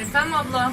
Efendim abla.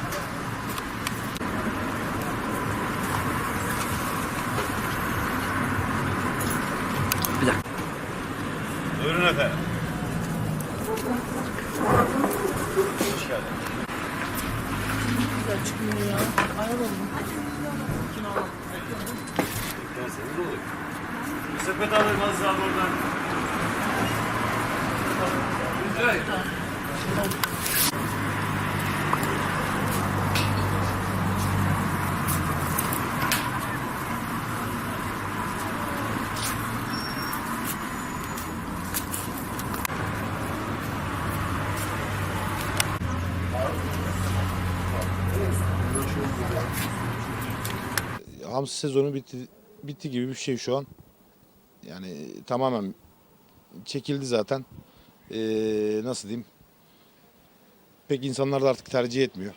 Buyurun efendim. Hoş geldiniz. Güzel çıkmıyor ya. Ayarladım. Beklerseniz olur. Bir sepet alayım Aziz abi oradan. Evet. Hamsi sezonu bitti bitti gibi bir şey şu an. Yani tamamen çekildi zaten. Ee, nasıl diyeyim? Pek insanlar da artık tercih etmiyor.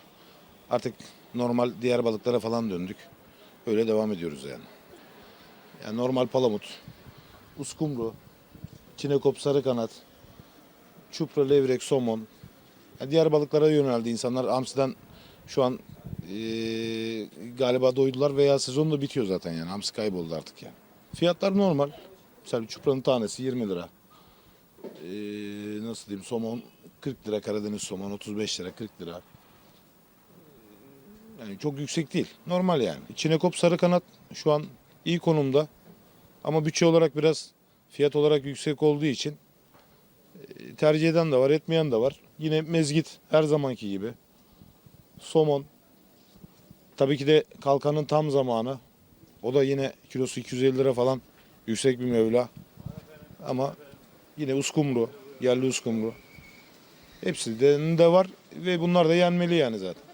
Artık normal diğer balıklara falan döndük. Öyle devam ediyoruz yani. Yani normal palamut, uskumru, çinekop, sarı kanat, çupra, levrek, somon. Diğer balıklara yöneldi insanlar. Hamsiden şu an ee, galiba doydular veya sezon da bitiyor zaten yani. Hamsi kayboldu artık yani. Fiyatlar normal. Mesela çupranın tanesi 20 lira. Ee, nasıl diyeyim somon 40 lira Karadeniz somon 35 lira 40 lira. Yani çok yüksek değil. Normal yani. Çinekop sarı kanat şu an iyi konumda. Ama bütçe olarak biraz fiyat olarak yüksek olduğu için e, tercih eden de var, etmeyen de var. Yine mezgit her zamanki gibi. Somon. Tabii ki de kalkanın tam zamanı. O da yine kilosu 250 lira falan yüksek bir mevla. Ama yine uskumru, yerli uskumru. Hepsi de, de var ve bunlar da yenmeli yani zaten.